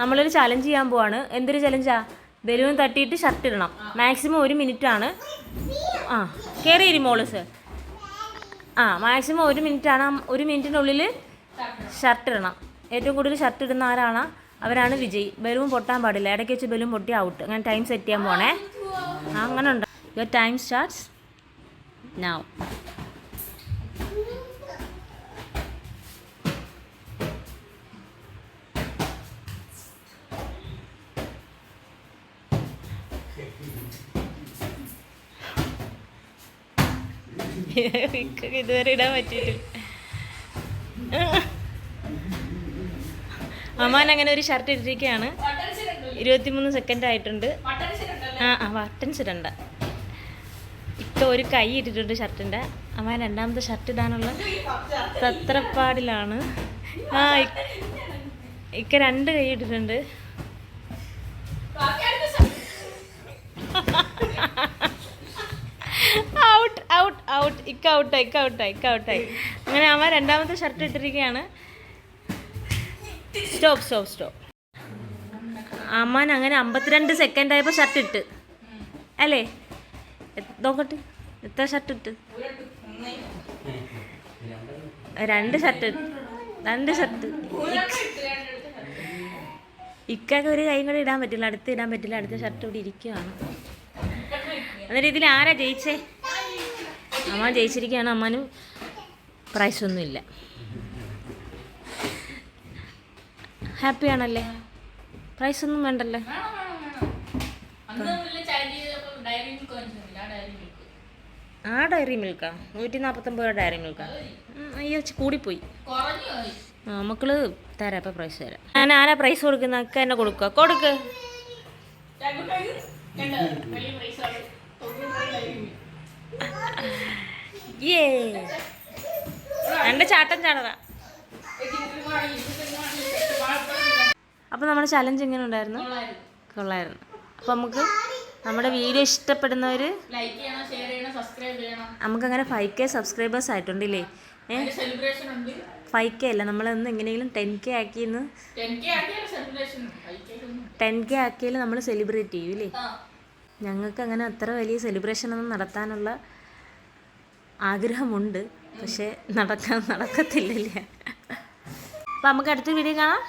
നമ്മളൊരു ചലഞ്ച് ചെയ്യാൻ പോവാണ്. എന്തൊരു ചലഞ്ചാ ബലൂൺ തട്ടിയിട്ട് ഷർട്ട് ഇടണം. മാക്സിമം ഒരു മിനിറ്റ് ആണ്. ആ കയറിയിരി മോളസ് ആ മാക്സിമം ഒരു മിനിറ്റ് ആണ്. ഒരു മിനിറ്റിനുള്ളിൽ ഷർട്ട് ഇടണം. ഏറ്റവും കൂടുതൽ ഷർട്ട് ഇടുന്ന ആരാണ്? അവരാണ് വിജയ്. ബലൂൺ പൊട്ടാൻ പാടില്ല. ഇടയ്ക്ക് വെച്ച് ബലൂൺ പൊട്ടി ഔട്ട് അങ്ങനെ ടൈം സെറ്റ് ചെയ്യാൻ പോണേ അങ്ങനെ ഉണ്ട് യുവർ ടൈം സ്റ്റാർട്ട്സ് നൗ ഇതുവരെ ഇടാൻ പറ്റിയിട്ടില്ല. അമ്മാൻ അങ്ങനെ ഒരു ഷർട്ട് ഇട്ടിരിക്കുകയാണ് ഇരുപത്തിമൂന്ന് സെക്കൻഡ് ആയിട്ടുണ്ട്. ആ ആ വട്ടൻ ഇടണ്ട ഇക്ക ഒരു കൈ ഇട്ടിട്ടുണ്ട് ഷർട്ടിന്റെ അമ്മ രണ്ടാമത്തെ ഷർട്ട് ഇടാനുള്ള തത്രപ്പാടിലാണ്. ആ ഇക്ക രണ്ട് കൈ ഇട്ടിട്ടുണ്ട്. ഔട്ട് ഔട്ട് ഔട്ട് ഇക്ക ഔട്ടായി ഇക്ക ഔട്ടായി ഇക്ക ഔട്ടായി അങ്ങനെ അവൻ രണ്ടാമത്തെ ഷർട്ട് ഇട്ടിരിക്കുകയാണ് സ്റ്റോപ്പ് സ്റ്റോപ്പ് സ്റ്റോപ്പ് അമ്മാൻ അങ്ങനെ അമ്പത്തിരണ്ട് സെക്കൻഡ് ആയപ്പോൾ ഷർട്ട് ഇട്ട്. അല്ലേ? നോക്കട്ടെ. എത്ര ഷർട്ട് ഇട്ട്? രണ്ട് ഷർട്ട് രണ്ട് ഷർട്ട് ഇക്കൊക്കെ ഒരു കൈ കൂടെ ഇടാൻ പറ്റില്ല. അടുത്ത് ഇടാൻ പറ്റില്ല. അടുത്ത ഷർട്ട് ഇവിടെ ഇരിക്കുകയാണ് എന്ന ഇതിൽ ആരാ ജയിച്ചേ? അമ്മ ജയിച്ചിരിക്കുകയാണ്. അമ്മാനും പ്രൈസ് ഒന്നുമില്ല. ഹാപ്പി ആണല്ലേ? പ്രൈസ് ഒന്നും വേണ്ടല്ലേ. ആ ഡയറി മിൽക്കാ നൂറ്റി നാൽപ്പത്തൊമ്പത് രൂപ ഡയറി മിൽക്കാ അയ്യോ കൂടിപ്പോയി. ആ മക്കൾ തരാം ഇപ്പം പ്രൈസ് തരാം. ഞാൻ ആരാ പ്രൈസ് കൊടുക്കുന്ന? അക്ക എന്നെ കൊടുക്കുക കൊടുക്ക്. ഏ രണ്ട് ചാട്ടം ചാടറ. അപ്പോൾ നമ്മുടെ ചലഞ്ച് എങ്ങനെ ഉണ്ടായിരുന്നു കൊള്ളായിരുന്നു. അപ്പോൾ നമുക്ക് നമ്മുടെ വീഡിയോ ഇഷ്ടപ്പെടുന്നവർ ലൈക്ക് ചെയ്യണം ഷെയർ ചെയ്യണം സബ്സ്ക്രൈബ് ചെയ്യണം. നമുക്കങ്ങനെ ഫൈവ് കെ സബ്സ്ക്രൈബേഴ്സ് ആയിട്ടുണ്ടല്ലേ? ഏഹ് സെലിബ്രേഷൻ ഉണ്ട്. ഫൈവ് കെ അല്ല നമ്മളൊന്ന് എങ്ങനെയെങ്കിലും ടെൻ കെ ആക്കിയെന്ന് ടെൻ കെ ആക്കിയാൽ നമ്മൾ സെലിബ്രേറ്റ് ചെയ്യൂലേ ഞങ്ങൾക്ക് അങ്ങനെ അത്ര വലിയ സെലിബ്രേഷൻ ഒന്നും നടത്താനുള്ള ആഗ്രഹമുണ്ട്. പക്ഷേ നടക്കാൻ നടക്കത്തില്ലല്ലേ. അപ്പം നമുക്ക് അടുത്ത വീഡിയോ കാണാം.